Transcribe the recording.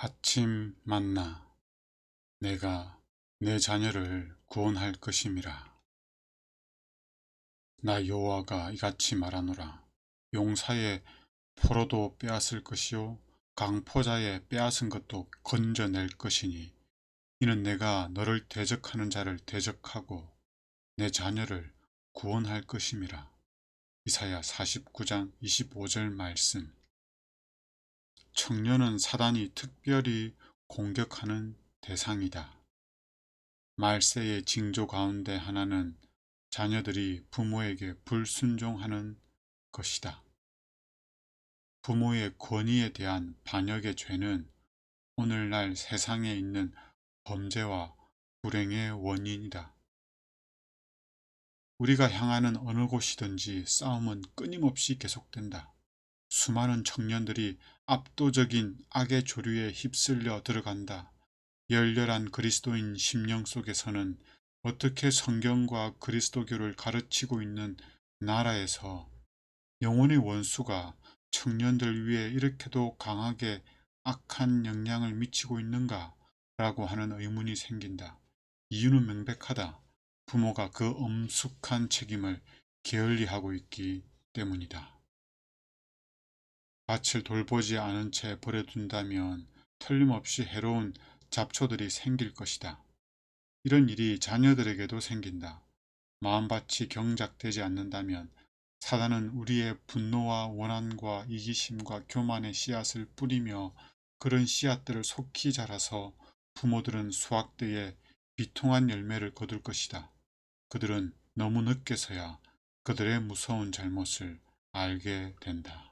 아침 만나 내가 내 자녀를 구원할 것임이라. 나 여호와가 이같이 말하노라. 용사의 포로도 빼앗을 것이요 강포자의 빼앗은 것도 건져낼 것이니 이는 내가 너를 대적하는 자를 대적하고 내 자녀를 구원할 것임이라. 이사야 49장 25절 말씀 청년은 사단이 특별히 공격하는 대상이다. 말세의 징조 가운데 하나는 자녀들이 부모에게 불순종하는 것이다. 부모의 권위에 대한 반역의 죄는 오늘날 세상에 있는 범죄와 불행의 원인이다. 우리가 향하는 어느 곳이든지 싸움은 끊임없이 계속된다. 수많은 청년들이 압도적인 악의 조류에 휩쓸려 들어간다. 열렬한 그리스도인 심령 속에서는 어떻게 성경과 그리스도교를 가르치고 있는 나라에서 영혼의 원수가 청년들 위에 이렇게도 강하게 악한 영향을 미치고 있는가? 라고 하는 의문이 생긴다. 이유는 명백하다. 부모가 그 엄숙한 책임을 게을리하고 있기 때문이다. 밭을 돌보지 않은 채 버려둔다면 틀림없이 해로운 잡초들이 생길 것이다. 이런 일이 자녀들에게도 생긴다. 마음밭이 경작되지 않는다면 사단은 우리의 분노와 원한과 이기심과 교만의 씨앗을 뿌리며 그런 씨앗들을 속히 자라서 부모들은 수확대에 비통한 열매를 거둘 것이다. 그들은 너무 늦게서야 그들의 무서운 잘못을 알게 된다.